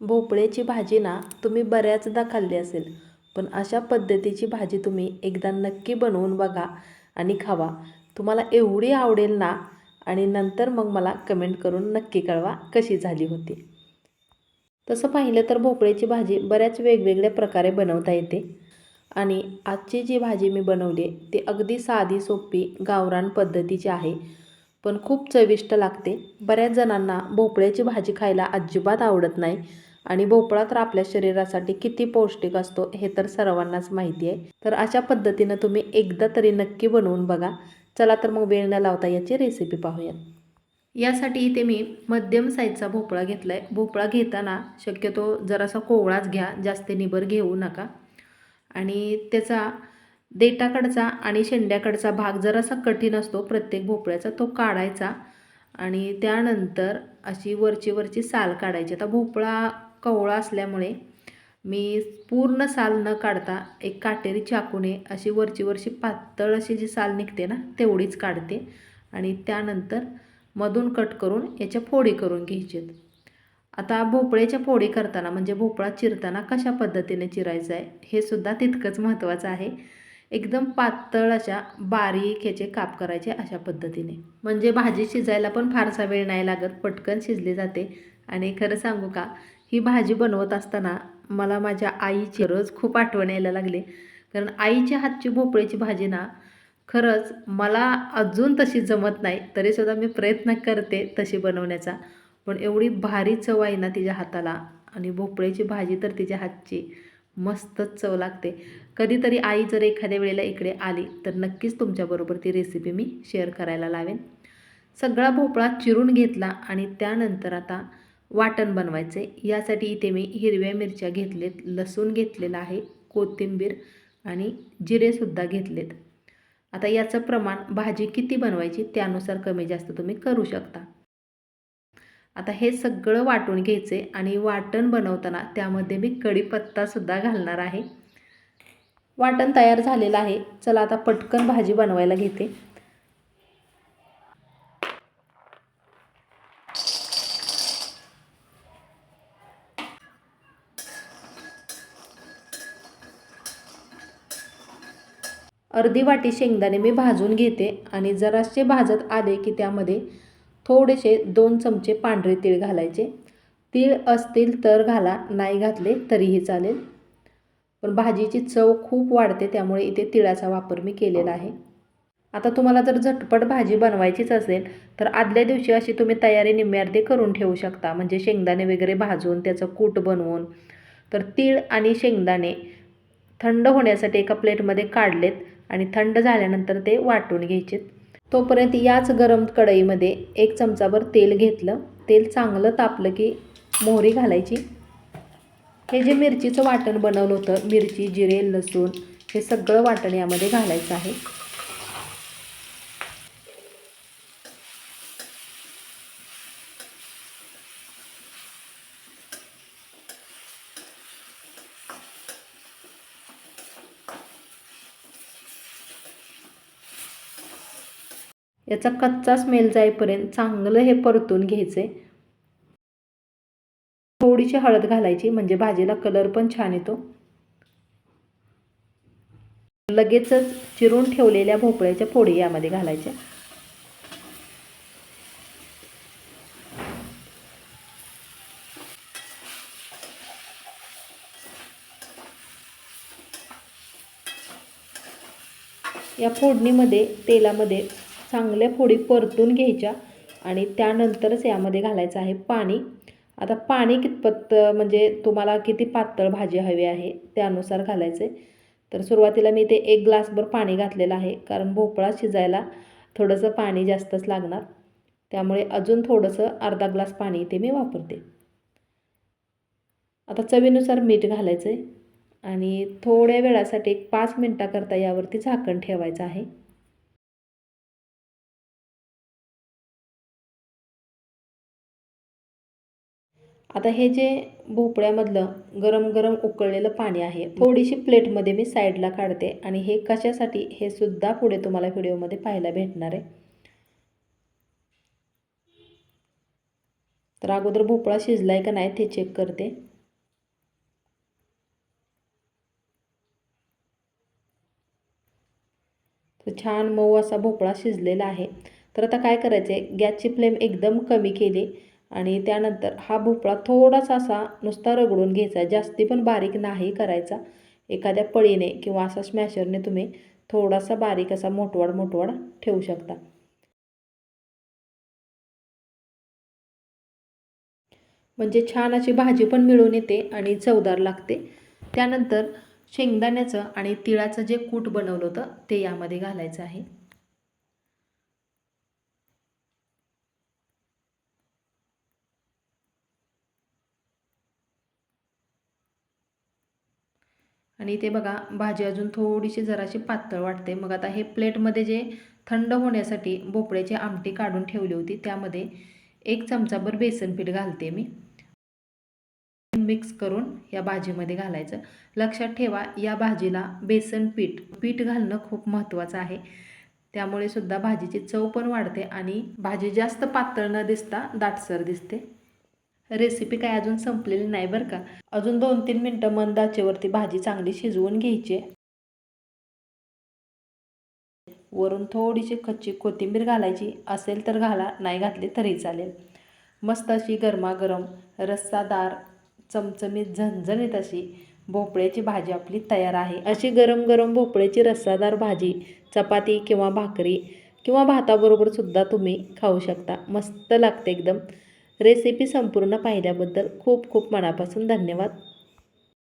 भोपळ्याची भाजी ना तुम्ही बऱ्याचदा खाल्ली असेल पण अशा पद्धतीची भाजी तुम्ही एकदा नक्की बनवून बघा आणि खावा. तुम्हाला एवढी आवडेल ना आणि नंतर मग मला कमेंट करून नक्की कळवा कशी झाली होती. तसं पाहिलं तर भोपळ्याची भाजी बऱ्याच वेगवेगळ्या प्रकारे बनवता येते आणि आजची जी भाजी मी बनवली आहे ती अगदी साधी सोपी गावरान पद्धतीची आहे पण खूप चविष्ट लागते. बऱ्याच जणांना भोपळ्याची भाजी खायला अजिबात आवडत नाही आणि भोपळा तर आपल्या शरीरासाठी किती पौष्टिक असतो हे तर सर्वांनाच माहिती आहे. तर अशा पद्धतीनं तुम्ही एकदा तरी नक्की बनवून बघा. चला तर मग वेळ न लावता याची रेसिपी पाहूयात. यासाठी इथे मी मध्यम साईजचा भोपळा घेतला आहे भोपळा घेताना शक्यतो जरासा कोवळाच घ्या. जास्त निबर घेऊ नका. आणि त्याचा देटाकडचा आणि शेंड्याकडचा भाग जरासा कठीण असतो प्रत्येक भोपळ्याचा तो काढायचा. आणि त्यानंतर अशी वरची वरची साल काढायची. आता भोपळा कवळा असल्यामुळे मी पूर्ण साल न काढता एक काटेरी चाकूने अशी वरची वरची पातळ अशी जी साल निघते ना तेवढीच काढते आणि त्यानंतर मधून कट करून याच्या फोडी करून घ्यायचे आता भोपळ्याच्या फोडी करताना म्हणजे भोपळा चिरताना कशा पद्धतीने चिरायचा आहे हे सुद्धा तितकंच महत्त्वाचं आहे. एकदम पातळ अशा बारीक ह्याचे काप करायचे अशा पद्धतीने. म्हणजे भाजी शिजायला पण फारसा वेळ नाही लागत पटकन शिजली जाते. आणि खरं सांगू का ही भाजी बनवत असताना मला माझ्या आईची रोज खूप आठवण यायला लागली. कारण आईच्या हातची भोपळ्याची भाजी ना खरंच मला अजून तशी जमत नाही तरीसुद्धा मी प्रयत्न करते तशी बनवण्याचा. पण एवढी भारी चव आहे ना तिच्या हाताला आणि भोपळ्याची भाजी तर तिच्या हातची मस्तच चव लागते. कधीतरी आई जर एखाद्या वेळेला इकडे आली तर नक्कीच तुमच्याबरोबर ती रेसिपी मी शेअर करायला लावेन. सगळा भोपळा चिरून घेतला आणि त्यानंतर आता वाटण बनवायचे यासाठी इथे मी हिरव्या मिरच्या घेतलेत लसूण घेतलेला आहे कोथिंबीर आणि जिरेसुद्धा घेतलेत. आता याचं प्रमाण भाजी किती बनवायची त्यानुसार कमी जास्त तुम्ही करू शकता. आता हे सगळं वाटून घ्यायचे आणि वाटण बनवताना त्यामध्ये मी कढीपत्तासुद्धा घालणार आहे. वाटण तयार झालेलं आहे. चला आता पटकन भाजी बनवायला घेते. अर्धी वाटी शेंगदाणे मी भाजून घेते आणि जरासे भाजत आले की त्यामध्ये थोडेसे दोन चमचे पांढरे तीळ घालायचे. तीळ असतील तर घाला नाही घातले तरीही चालेल. पण भाजीची चव खूप वाढते त्यामुळे इथे तिळाचा वापर मी केलेला आहे. आता तुम्हाला जर झटपट भाजी बनवायचीच असेल तर आदल्या दिवशी अशी तुम्ही तयारी निम्म्यार्धे करून ठेवू शकता. म्हणजे शेंगदाणे वगैरे भाजून त्याचं कूट बनवून. तर तीळ आणि शेंगदाणे थंड होण्यासाठी एका प्लेटमध्ये काढलेत. आणि थंड झाल्यानंतर ते वाटून घ्यायचे. तोपर्यंत याच गरम कढईमध्ये एक चमचाभर तेल घेतलं. तेल चांगलं तापलं की मोहरी घालायची. हे जे मिरचीचं वाटण बनवलं होतं मिरची जिरे लसूण हे सगळं वाटण यामध्ये घालायचं आहे. याचा कच्चा स्मेल जाईपर्यंत चांगलं हे परतून घ्यायचे थोडीशी हळद घालायची म्हणजे भाजीला कलर पण छान येतो. लगेचच चिरून ठेवलेल्या भोपळ्याच्या फोडी यामध्ये घालायच्या. या फोडणीमध्ये तेलामध्ये चांगल्या फोडी परतून घ्यायच्या आणि त्यानंतरच यामध्ये घालायचं आहे पाणी. आता पाणी कितपत म्हणजे तुम्हाला किती पातळ भाजी हवी आहे त्यानुसार घालायचं. आहे तर सुरुवातीला मी ते एक ग्लासभर पाणी घातलेलं आहे कारण भोपळा शिजायला थोडंसं पाणी जास्तच लागणार. त्यामुळे अजून थोडंसं अर्धा ग्लास पाणी इथे मी वापरते. आता चवीनुसार मीठ घालायचं आहे आणि थोड्या वेळासाठी एक पाच मिनटाकरता यावरती झाकण ठेवायचं आहे. आता हे जे भोपळ्यामधलं गरम गरम उकळलेलं पाणी आहे थोडीशी प्लेटमध्ये मी साईडला काढते आणि हे कशासाठी हे सुद्धा पुढे तुम्हाला व्हिडिओमध्ये पाहायला भेटणार आहे. तर अगोदर भोपळा शिजला आहे का नाही ते चेक करते. तर छान मऊ असा भोपळा शिजलेला आहे. तर आता काय करायचं आहे गॅसची फ्लेम एकदम कमी केली. आणि त्यानंतर हा भोपळा थोडासा असा नुसता रगडून घ्यायचा जास्ती पण बारीक नाही करायचा. एखाद्या पळीने किंवा असा स्मॅशरने तुम्ही थोडासा बारीक असा मोठवाड मोठवाड ठेवू शकता. म्हणजे छान अशी भाजी पण मिळून येते आणि चवदार लागते. त्यानंतर शेंगदाण्याचं आणि तिळाचं जे कूट बनवलं होतं ते यामध्ये घालायचं आहे. आणि ते बघा भाजी अजून थोडीशी जराशी पातळ वाटते. मग आता हे प्लेटमध्ये जे थंड होण्यासाठी भोपळ्याची आमटी काढून ठेवली होती त्यामध्ये एक चमचाभर बेसन पीठ घालते मी. मिक्स करून या भाजीमध्ये घालायचं. लक्षात ठेवा या भाजीला बेसन पीठ पीठ घालणं खूप महत्त्वाचं आहे. त्यामुळे सुद्धा भाजीची चव पण वाढते आणि भाजी जास्त पातळ न दिसता दाटसर दिसते. रेसिपी काय अजून संपलेली नाही बरं का. अजून दोन तीन मिनटं मंद आचेवरती भाजी चांगली शिजवून घ्यायची. वरून थोडीशी कच्ची कोथिंबीर घालायची. असेल तर घाला नाही घातली तरी चालेल. मस्त अशी गरमागरम रस्सादार चमचमीत झणझणीत अशी भोपळ्याची भाजी आपली तयार आहे. अशी गरम गरम भोपळ्याची रस्सादार भाजी चपाती किंवा भाकरी किंवा भाताबरोबर सुद्धा तुम्ही खाऊ शकता. मस्त लागते एकदम. रेसिपी संपूर्ण पाहिल्याबद्दल खूप खूप मनापासून धन्यवाद.